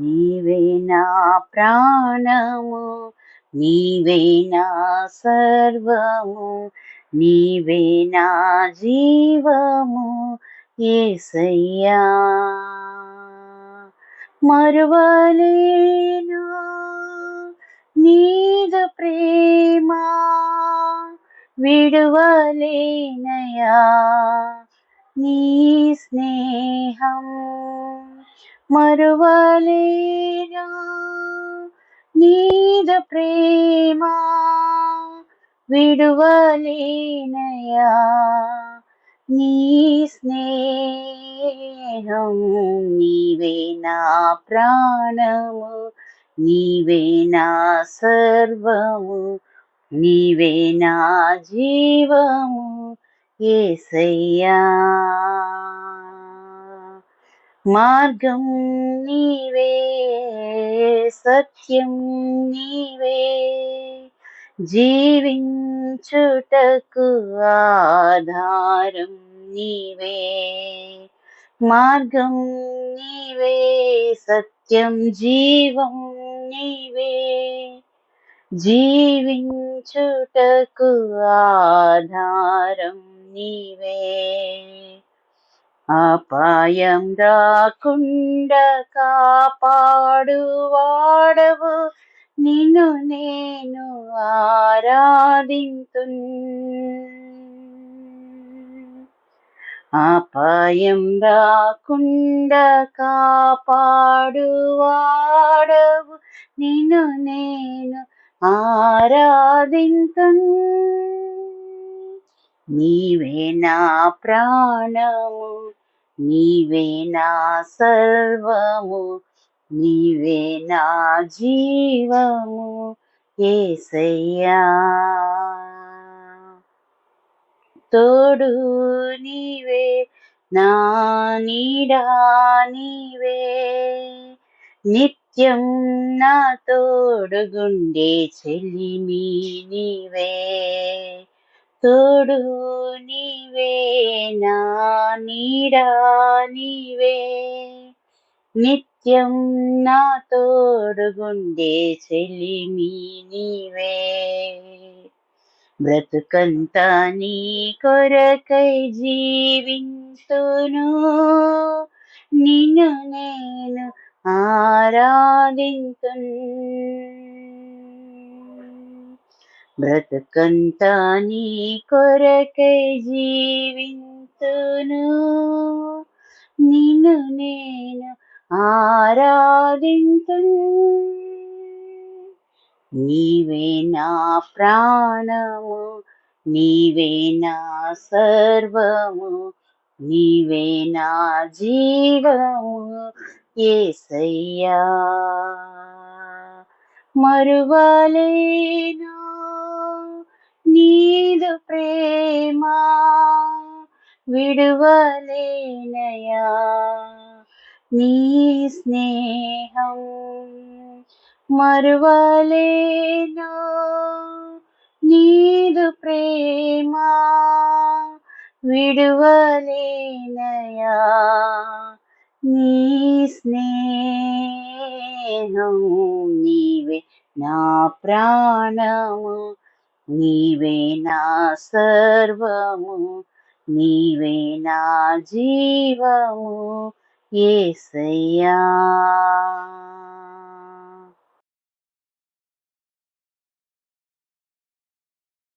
నీవే నా ప్రాణము నీవే నా సర్వము నీవే నా జీవము ఏసయ్యా. మరువలేను? నీద ప్రేమ విడువలేనయా? నీ స్నేహం మరువలేనా నీదు ప్రేమ విడువలేనయా నీ స్నేహం నీవే నా ప్రాణము నీవే నా సర్వము నీవే నా జీవము ఏసయ్యా మార్గం నీవే సత్యం నీవే. జీవించుటకు ఆధారం నీవే. మార్గం నీవే సత్యం జీవం నీవే. జీవించుటకు ఆధారం నీవే. అపాయం రాకుండా కాపాడువాడవు. నిన్ను నేను ఆరాధింతు అపాయం రాకుండా కాపాడువాడవు. నిన్ను నేను ఆరాధింతు నీవే నా ప్రాణము నీవే నా సర్వము నీవే నా జీవము ఏసయ్యా. తోడు నీవే నా నీడా నీవే. నిత్యం నా తోడుగుండే చెలిమి నీవే. తోడు నీవే నా నీడా నీవే. నిత్యం నా తోడుగుండే చెలిమి నీవే. బ్రతుకంతా నీ కొరకై జీవించును నిన్ను నేను ఆరాధింతును బ్రతకంతా నీ కొరకై జీవింతును. నిన్ను నేను ఆరాధింతు నీవే నా ప్రాణము నీవే నా సర్వము నీవే నా జీవము ఏసయ్యా. మరువలేను ప్రేమ విడువలేనయా? నీ స్నేహం మరువలేను? నీదు ప్రేమ విడువలేనయా? నీ స్నేహం నీవే నా ప్రాణము? నీవే నా సర్వము నీవే నా జీవము ఏసయ్యా.